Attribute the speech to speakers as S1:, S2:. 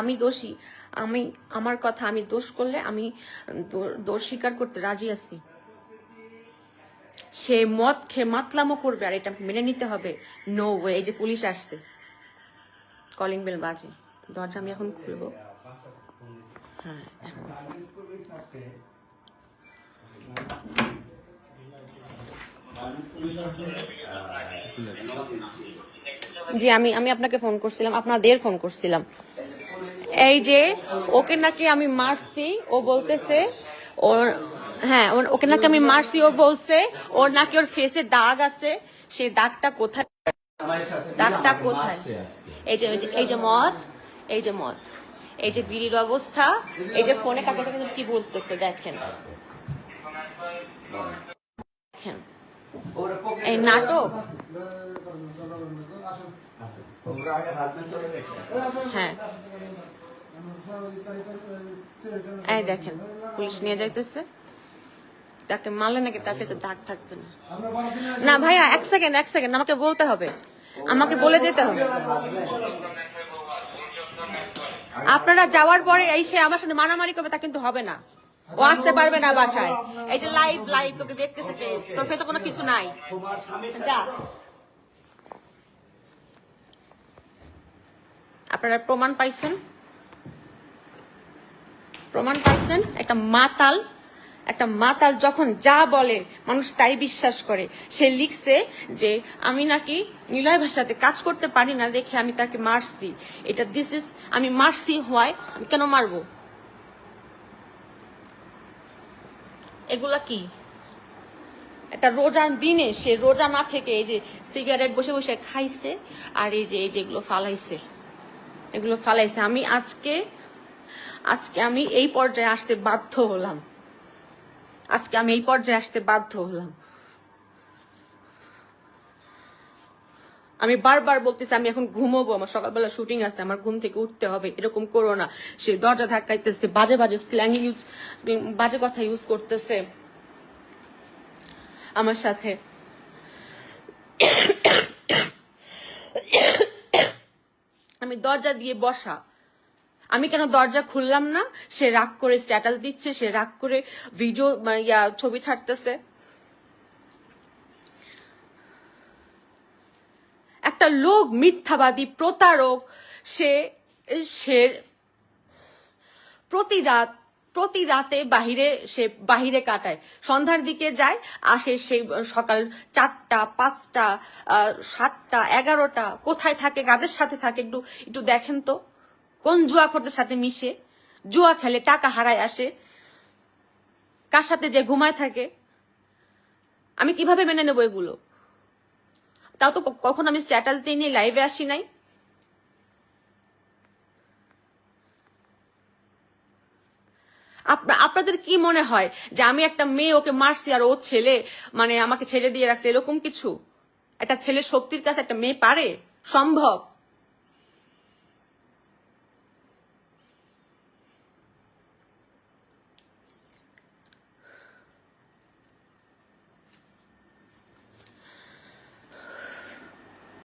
S1: আমি দোষী। আমি, আমার কথা আমি দোষ করলে আমি দোষ স্বীকার করতে রাজি আছি। সে মদ খেয়ে মাতলামো করবে আর এটা মেনে নিতে হবে। নো ওয়ে এই যে পুলিশ আসছে। কলিং বেল বাজে। দরজা আমি এখন খুলবো। হ্যাঁ জি, আমি আমি আপনাকে ফোন করছিলাম। আপনাদের ফোন করছিলাম। এই যে, ওকে নাকি আমি মারছি, ও বলতেছে, ওর হ্যাঁ ওকে নাকি আমি মারছি, ও বলছে, ওর নাকি ওর ফেসে দাগ আছে, সেই দাগটা কোথায়? দাগটা কোথায়? এই যে, এই যে- এই যে মদ, এই যে বিড়ির অবস্থা, এই যে ফোনে কাকে কি বলতেছে দেখেন। এই নাটক? হ্যাঁ। এই দেখেন, পুলিশ নিয়ে যাইতেছে। তাকে মারলে নাকি তার ফেসে দাগ থাকবে না। না ভাইয়া, এক সেকেন্ড এক সেকেন্ড আমাকে বলতে হবে। আমাকে বলে যেতে হবে। আপনারা যাওয়ার পরে এই সে আমার সাথে মারামারি করবে, তা কিন্তু হবে না। ও আসতে পারবে না বাসায়। এই যে লাইভ লাইভ তোকে দেখতেছে ফেস তোর ফেসে কোনো কিছু নাই। যা। আপনারা প্রমাণ পাইছেন? প্রমাণ পাইছেন? একটা মাতাল একটা মাতাল যখন যা বলে, মানুষ তাই বিশ্বাস করে। সে লিখছে যে, আমি নাকি নিলয় ভাষাতে কাজ করতে পারি না দেখে আমি তাকে মারছি। এটা দিস ইজ আমি মারছি হওয়ায় আমি কেন মারবো? এগুলা কি? একটা রোজার দিনে সে রোজা না থেকে এই যে সিগারেট বসে বসে খাইছে, আর এই যে, এই যেগুলো ফালাইছে, এগুলো ফালাইছে। আমি আজকে আজকে আমি এই পর্যায়ে আসতে বাধ্য হলাম। আজকে আমি এই পর্যায়ে আসতে বাধ্য হলাম। আমি বারবার বলতেছি, আমি এখন ঘুমোবো, আমার সকালবেলা শুটিং আসতে আমার ঘুম থেকে উঠতে হবে, এরকম করো না। সে দরজা ধাক্কাইতেছে, বাজে বাজে স্ল্যাং ইউজ বাজে কথা ইউজ করতেছে। আমার সাথে আমি দরজা দিয়ে বসা। আমি কেন দরজা খুললাম না? সে রাগ করে স্ট্যাটাস দিচ্ছে, সে রাগ করে ভিডিও মানে ইয়া, ছবি ছাড়তেছে। একটা লোক, মিথ্যাবাদী, প্রতারক, সে সে প্রতি রাত, প্রতি রাতে বাহিরে, সে বাহিরে কাটায়। সন্ধ্যার দিকে যায়, আসে সেই সকাল চারটা, পাঁচটা সাতটা, এগারোটা, কোথায় থাকে, কাদের সাথে থাকে, একটু একটু দেখেন তো। কোন জুয়া খোরদের সাথে মিশে? জুয়া খেলে টাকা হারায় আসে। কার সাথে যে ঘুমায় থাকে? আমি কীভাবে মেনে নেব এগুলো? তাও তো কখন আমি স্ট্যাটাস দিইনি লাইভে আসি নাই। আপনা- আপনাদের কি মনে হয় যে আমি একটা মেয়ে, ওকে মারছি আর ও ছেলে মানে আমাকে ছেড়ে দিয়ে রাখছে, এরকম কিছু? একটা ছেলে শক্তির কাছে একটা মেয়ে পারে? সম্ভব?